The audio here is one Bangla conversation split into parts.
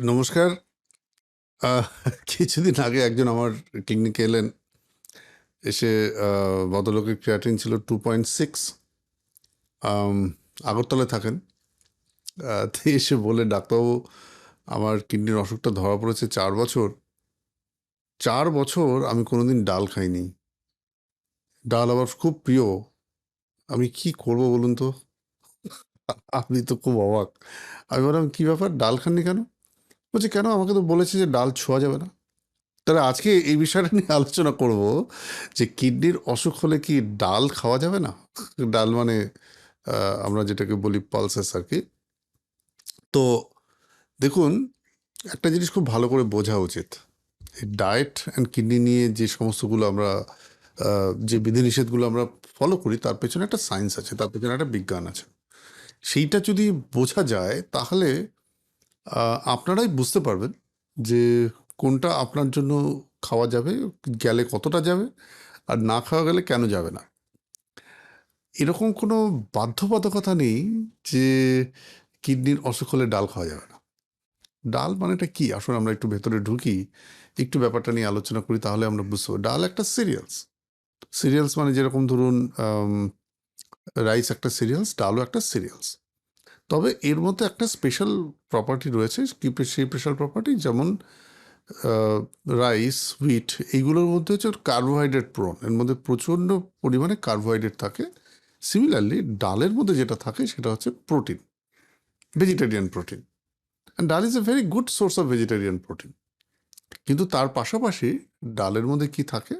নমস্কার। কিছুদিন আগে একজন আমার ক্লিনিকে এলেন। এসে ভদ্রলোকের ক্রিয়াটিন ছিল টু পয়েন্ট সিক্স আগরতলায় থাকেন। এসে বলে "ডাক্তারবাবু আমার কিডনির অসুখটা ধরা পড়েছে চার বছর। চার বছর আমি কোনোদিন ডাল খাইনি। ডাল আমার খুব প্রিয়। আমি কি করব বলুন তো?" আপনি তো খুব অবাক। আমি বললাম, কী ব্যাপার? ডাল খাননি কেন?" বলছে, "কেন? আমাকে তো বলেছে যে ডাল ছোঁয়া যাবে না।" তাহলে আজকে এই বিষয়টা নিয়ে আলোচনা করব যে কিডনির অসুখ হলে কি ডাল খাওয়া যাবে না? ডাল মানে আমরা যেটাকে বলি পালসেস আরকি। তো দেখুন, একটা জিনিস খুব ভালো করে বোঝা উচিত। ডায়েট অ্যান্ড কিডনি নিয়ে যে সমস্তগুলো আমরা যে বিধিনিষেধগুলো আমরা ফলো করি তার পেছনে একটা সায়েন্স আছে। তার পেছনে একটা বিজ্ঞান আছে। সেইটা যদি বোঝা যায় তাহলে আপনারাই বুঝতে পারবেন যে কোনটা আপনার জন্য খাওয়া যাবে, গেলে কতটা যাবে, আর না খাওয়া গেলে কেন যাবে না। এরকম কোনো বাধ্যবাধকতা নেই যে কিডনির অসুখ হলে ডাল খাওয়া যাবে না। ডাল মানেটা কি? আসলে আমরা একটু ভেতরে ঢুকি। একটু ব্যাপারটা নিয়ে আলোচনা করি তাহলে আমরা বুঝতে ডাল একটা সিরিয়ালস। সিরিয়ালস মানে যেরকম ধরুন রাইস একটা সিরিয়ালস, ডালও একটা সিরিয়ালস। তবে এর মধ্যে একটা স্পেশাল প্রপার্টি রয়েছে। সেই স্পেশাল প্রপার্টি? যেমন রাইস, হুইট এইগুলোর মধ্যে হচ্ছে কার্বোহাইড্রেট প্রোন। এর মধ্যে প্রচণ্ড পরিমাণে কার্বোহাইড্রেট থাকে। সিমিলারলি ডালের মধ্যে যেটা থাকে সেটা হচ্ছে protein. Vegetarian protein. Dal is a very good source of vegetarian protein. কিন্তু তার পাশাপাশি ডালের মধ্যে কি থাকে?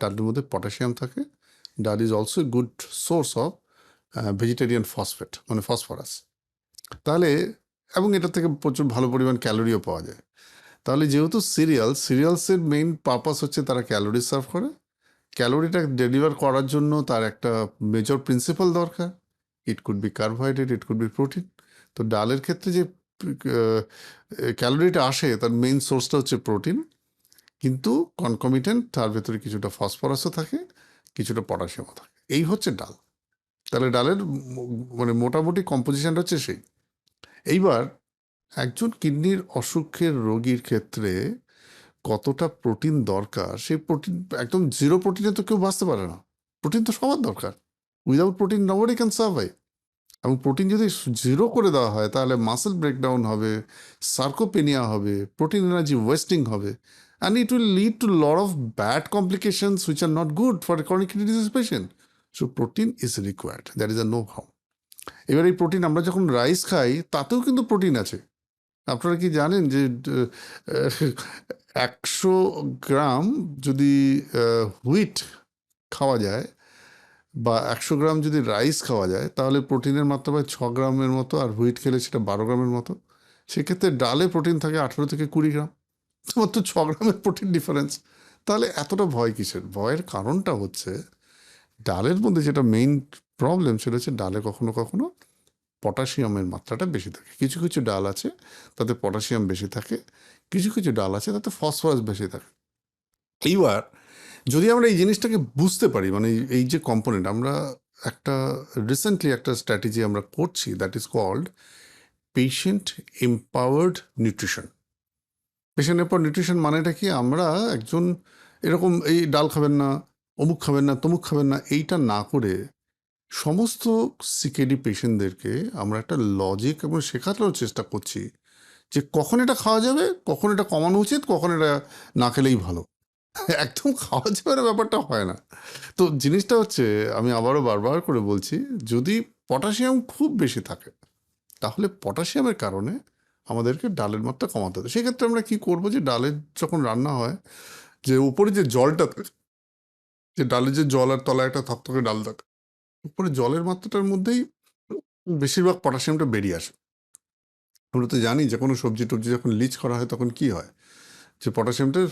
ডালের মধ্যে পটাশিয়াম থাকে। Dal is also good source of vegetarian phosphate মানে ফসফরাস। তাহলে এবং এটা থেকে প্রচুর ভালো পরিমাণ ক্যালোরিও পাওয়া যায়। তাহলে যেহেতু সিরিয়াল, সিরিয়ালসের মেইন পারপাস হচ্ছে তারা ক্যালোরি সার্ভ করে। ক্যালোরিটা ডেলিভার করার জন্য তার একটা মেজর প্রিন্সিপাল দরকার। It could be carbohydrate, it could be protein. তো ডালের ক্ষেত্রে যে ক্যালোরিটা আসে তার মেইন সোর্সটা হচ্ছে প্রোটিন। কিন্তু কনকমিটেন্ট তার ভেতরে কিছুটা ফসফরাসও থাকে, কিছুটা পটাশিয়ামও থাকে। এই হচ্ছে ডাল। তাহলে ডালের মানে মোটামুটি কম্পোজিশনটা হচ্ছে সেই। এইবার একজন কিডনির অসুখের রোগীর ক্ষেত্রে কতটা প্রোটিন দরকার, সেই প্রোটিন একদম জিরো প্রোটিনে তো কেউ বাঁচতে পারে না। প্রোটিন তো সবার দরকার। Without protein nobody can survive. এবং প্রোটিন যদি জিরো করে দেওয়া হয় তাহলে মাসেল ব্রেকডাউন হবে, সার্কোপেনিয়া হবে, প্রোটিন এনার্জি ওয়েস্টিং হবে। And it will lead to lot of bad complications which are not good for chronic kidney disease patient. So protein is required. That is a know how. এবার এই প্রোটিন আমরা যখন রাইস খাই, তাতেও কিন্তু প্রোটিন আছে। আপনারা কি জানেন যে একশো গ্রাম যদি হুইট খাওয়া যায় বা ১০০ গ্রাম যদি রাইস খাওয়া যায়, তাহলে প্রোটিনের মাত্রা প্রায় ৬ গ্রামের মতো, আর হুইট খেলে সেটা ১২ গ্রামের মতো। সেক্ষেত্রে ডালে প্রোটিন থাকে ১৮ থেকে ২০ গ্রাম। মাত্র ৬ গ্রামের প্রোটিন ডিফারেন্স। তাহলে এতটা ভয় কিসের? ভয়ের কারণটা হচ্ছে, ডালের মধ্যে যেটা মেইন প্রবলেম সেটা হচ্ছে ডালে কখনো, কখনো পটাশিয়ামের মাত্রাটা বেশি থাকে। কিছু, কিছু ডাল আছে তাতে পটাশিয়াম বেশি থাকে। কিছু, কিছু ডাল আছে তাতে ফসফরাস বেশি থাকে। এইবার যদি আমরা এই জিনিসটাকে বুঝতে পারি মানে এই যে কম্পোনেন্ট আমরা একটা রিসেন্টলি একটা স্ট্র্যাটেজি আমরা করছি that is called patient empowered nutrition. Patient empowered nutrition মানেটা কি? আমরা একজন এরকম এই ডাল খাবেন না, অমুক খাবেন না, তমুক খাবেন না এইটা না করে সমস্ত সিকেডি পেশেন্টদেরকে আমরা একটা লজিক এবং শেখানোর চেষ্টা করছি যে কখন এটা খাওয়া যাবে, কখন এটা কমানো উচিত, কখন এটা না খেলেই ভালো। একদম খাওয়া না ব্যাপারটা হয় না। তো জিনিসটা হচ্ছে আমি আবারও বারবার করে বলছি যদি পটাশিয়াম খুব বেশি থাকে তাহলে পটাশিয়ামের কারণে আমাদেরকে ডালের মাত্রা কমাতে হবে। সেক্ষেত্রে আমরা কি করব যে ডালের যখন রান্না হয় যে উপরে যে জলটা থাকে যে ডালের যে জল আর তলায় একটা থকথকে ডাল থাকে। উপরে জলের মাত্রাটার মধ্যেই বেশিরভাগ পটাশিয়ামটা বেরিয়ে আসে। আমরা তো জানি যে কোনো সবজি-টবজি যখন লিচ করা হয় তখন কি হয়? যে পটাশিয়ামটা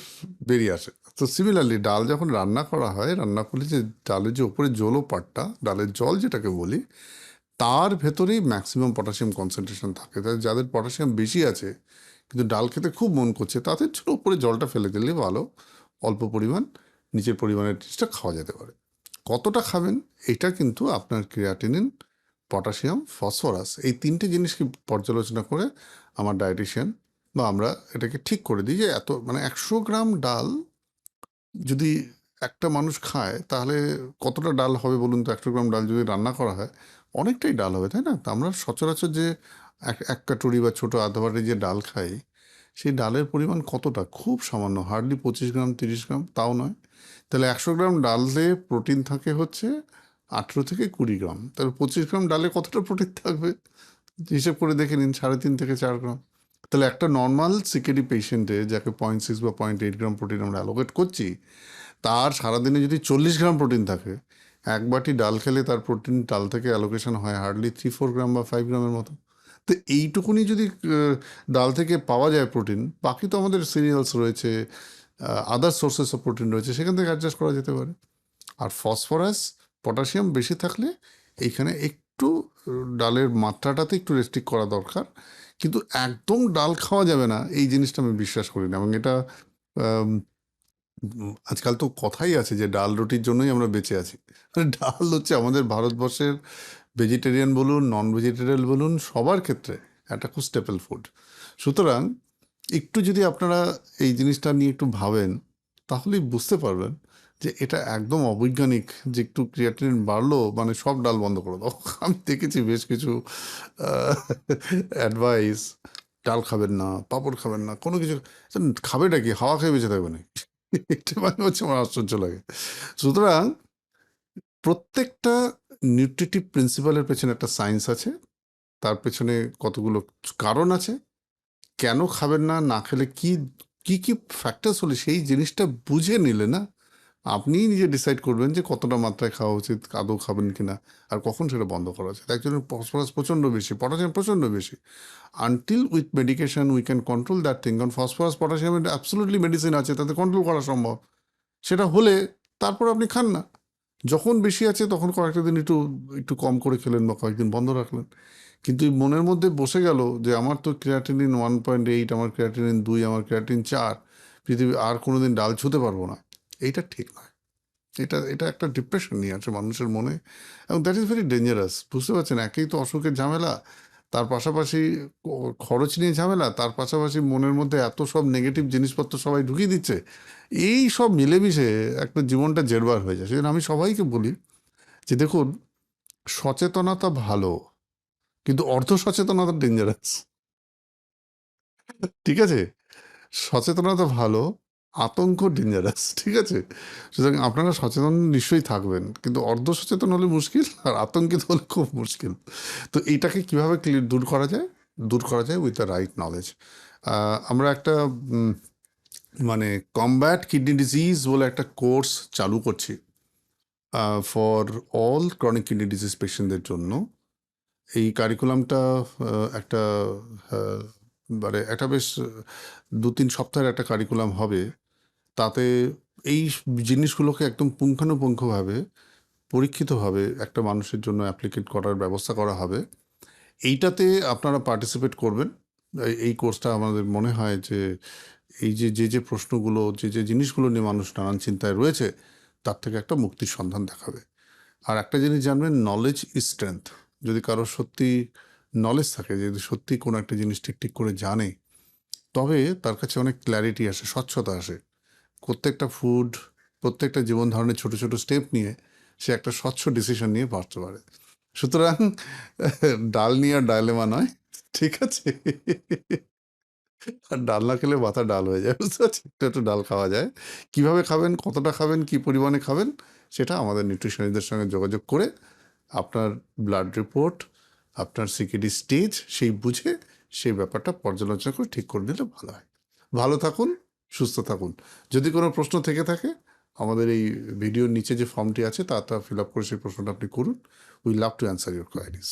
বেরিয়ে আসে। তো সিমিলারলি ডাল যখন রান্না করা হয়, রান্না করলে যে ডালের যে উপরে জলো পার্টটা, ডালের জল যেটাকে বলি, তার ভেতরেই ম্যাক্সিমাম পটাশিয়াম কনসেনট্রেশন থাকে। তাই যাদের পটাশিয়াম বেশি আছে কিন্তু ডাল খেতে খুব মন করছে তাদের জন্য উপরে জলটা ফেলে দিলে ভালো। অল্প পরিমাণ নিচের পরিমাণের জিনিসটা খাওয়া যেতে পারে। কতটা খাবেন এটা কিন্তু আপনার ক্রিয়াটিনিন, পটাশিয়াম, ফসফরাস এই তিনটে জিনিসকে পর্যালোচনা করে আমার ডায়েটিশিয়ান বা আমরা এটাকে ঠিক করে দিই যে এত মানে একশো গ্রাম ডাল যদি একটা মানুষ খায় তাহলে কতটা ডাল হবে বলুন তো? একশো গ্রাম ডাল যদি রান্না করা হয় অনেকটাই ডাল হবে তাই না? তা আমরা সচরাচর যে এক এক কাটুরি বা ছোটো আধা বাটি যে ডাল খাই সেই ডালের পরিমাণ কতটা? খুব সামান্য হার্ডলি পঁচিশ গ্রাম, তিরিশ গ্রাম, তাও নয়। তাহলে একশো গ্রাম ডালে প্রোটিন থাকে হচ্ছে আঠেরো থেকে কুড়ি গ্রাম। তাহলে পঁচিশ গ্রাম ডালে কতটা প্রোটিন থাকবে? হিসেব করে দেখে নিন, সাড়ে তিন থেকে চার গ্রাম। তাহলে একটা নর্মাল সিকেডি পেশেন্টে যাকে পয়েন্ট সিক্স বা পয়েন্ট এইট গ্রাম প্রোটিন আমরা অ্যালোকেট করছি, তার সারাদিনে যদি চল্লিশ গ্রাম প্রোটিন থাকে, এক বাটি ডাল খেলে তার প্রোটিন ডাল থেকে অ্যালোকেশন হয় হার্ডলি থ্রি ফোর গ্রাম বা ফাইভ গ্রামের মতো। তো এইটুকুনি যদি ডাল থেকে পাওয়া যায় প্রোটিন, বাকি তো আমাদের সিরিয়ালস রয়েছে আদার সোর্সেস অফ প্রোটিন রয়েছে, সেখান থেকে অ্যাডজাস্ট করা যেতে পারে। আর ফসফরাস পটাশিয়াম বেশি থাকলে এইখানে একটু ডালের মাত্রাটাতে একটু রেস্ট্রিক্ট করা দরকার। কিন্তু একদম ডাল খাওয়া যাবে না, এই জিনিসটা আমি বিশ্বাস করি না। এবং এটা আজকাল তো কথাই আছে যে ডাল রুটির জন্যই আমরা বেঁচে আছি। ডাল হচ্ছে আমাদের ভারতবর্ষের ভেজিটেরিয়ান বলুন নন ভেজিটেরিয়ান বলুন সবার ক্ষেত্রে একটা খুব স্টেপল ফুড সুতরাং একটু যদি আপনারা এই জিনিসটা নিয়ে একটু ভাবেন তাহলেই বুঝতে পারবেন যে এটা একদম অবৈজ্ঞানিক যে একটু ক্রিয়াটিন বাড়লো মানে সব ডাল বন্ধ করে দাও। আমি দেখেছি বেশ কিছু অ্যাডভাইস ডাল খাবেন না পাঁপড় খাবেন না কোনো কিছু আচ্ছা, খাবেটা কি হাওয়া খেয়ে বেঁচে থাকবে না এটা মানে হচ্ছে আমার আশ্চর্য লাগে। সুতরাং প্রত্যেকটা নিউট্রিটিভ প্রিন্সিপালের পেছনে একটা সায়েন্স আছে। তার পেছনে কতগুলো কারণ আছে। কেন খাবেন না না খেলে কি কি কি ফ্যাক্টার্স হলে সেই জিনিসটা বুঝে নিলে না, আপনিই নিজে ডিসাইড করবেন যে কতটা মাত্রায় খাওয়া উচিত, আদৌ খাবেন কি না আর কখন সেটা বন্ধ করা উচিত। একজনের ফসফরাস প্রচণ্ড বেশি, পটাশিয়াম প্রচণ্ড বেশি। Until with medication we can control that thing কারণ ফসফরাস পটাশিয়ামের অ্যাবসোলুটলি মেডিসিন আছে, তাতে কন্ট্রোল করা সম্ভব। সেটা হলে তারপর আপনি খান না। যখন বেশি আছে তখন কয়েকটা দিন একটু একটু কম করে খেলেন বা কয়েকদিন বন্ধ রাখলেন। কিন্তু মনের মধ্যে বসে গেল যে আমার তো ক্রিয়াটিনিন ওয়ান পয়েন্ট এইট আমার ক্রিয়াটিনিন দুই, আমার ক্রিয়াটিন চার পৃথিবী আর কোনো দিন ডাল ছুতে পারব না। এইটা ঠিক নয়। এটা এটা একটা ডিপ্রেশন নিয়ে আছে মানুষের মনে। এবং দ্যাট ইজ ভেরি ডেঞ্জারাস বুঝতে পারছেন? একেই তো অসুখের ঝামেলা। তার পাশাপাশি খরচ নিয়ে ঝামেলা, তার পাশাপাশি মনের মধ্যে এত সব নেগেটিভ জিনিসপত্র সবাই ঢুকিয়ে দিচ্ছে, এই সব মিলেমিশে একটা জীবনটা জেরবার হয়ে যায়। সেজন্য আমি সবাইকে বলি যে দেখুন, সচেতনতা ভালো, কিন্তু অর্ধ সচেতনতা ডেঞ্জারাস ঠিক আছে? সচেতনতা ভালো আতঙ্ক ডেঞ্জারাস ঠিক আছে? সুতরাং আপনারা সচেতন নিশ্চয়ই থাকবেন, কিন্তু অর্ধ সচেতন হলে মুশকিল আর আতঙ্কিত হলে খুব মুশকিল। তো এইটাকে কীভাবে দূর করা যায়? দূর করা যায় উইথ দ্য রাইট নলেজ আমরা একটা মানে কমব্যাট কিডনি ডিজিজ বলে একটা কোর্স চালু করছি for all chronic kidney disease পেশেন্টদের জন্য। এই কারিকুলামটা একটা মানে একটা বেশ দু তিন সপ্তাহের একটা কারিকুলাম হবে। তাতে এই জিনিসগুলোকে একদম পুঙ্খানুপুঙ্খভাবে পরীক্ষিতভাবে একটা মানুষের জন্য অ্যাপ্লিকেট করার ব্যবস্থা করা হবে। এইটাতে আপনারা পার্টিসিপেট করবেন। এই- কোর্সটা আমাদের মনে হয় যে, এই যে যে যে প্রশ্নগুলো, যে যে জিনিসগুলো নিয়ে মানুষ নানান চিন্তায় রয়েছে, তার থেকে একটা মুক্তির সন্ধান দেখাবে। আর একটা জিনিস জানবেন নলেজ ইজ স্ট্রেংথ যদি কারও সত্যি নলেজ থাকে যদি সত্যি কোনো একটা জিনিস ঠিক ঠিক করে জানে, তবে তার কাছে অনেক ক্ল্যারিটি আসে, স্বচ্ছতা আসে। প্রত্যেকটা ফুড প্রত্যেকটা জীবন ধারণের ছোট ছোট স্টেপ নিয়ে সে একটা স্বচ্ছ ডিসিশন নিয়ে বাঁচতে পারে। সুতরাং, ডাল নিয়ে আর ডায়লেমা নয়, ঠিক আছে? আর ডাল না খেলে মাথা ডাল হয়ে যায়, বুঝতে পারছি একটু একটু ডাল খাওয়া যায়। কীভাবে খাবেন, কতটা খাবেন, কি পরিমাণে খাবেন, সেটা আমাদের নিউট্রিশনিস্টদের সঙ্গে যোগাযোগ করে আপনার ব্লাড রিপোর্ট আপনার সিকিডি স্টেজ সেই বুঝে সেই ব্যাপারটা পর্যালোচনা করে ঠিক করে নিলে ভালো হয়। ভালো থাকুন সুস্থ থাকুন। যদি কোনো প্রশ্ন থেকে থাকে, আমাদের এই ভিডিওর নিচে যে ফর্মটি আছে, তা ফিল আপ করে সেই প্রশ্নটা আপনি করুন। We love to answer your queries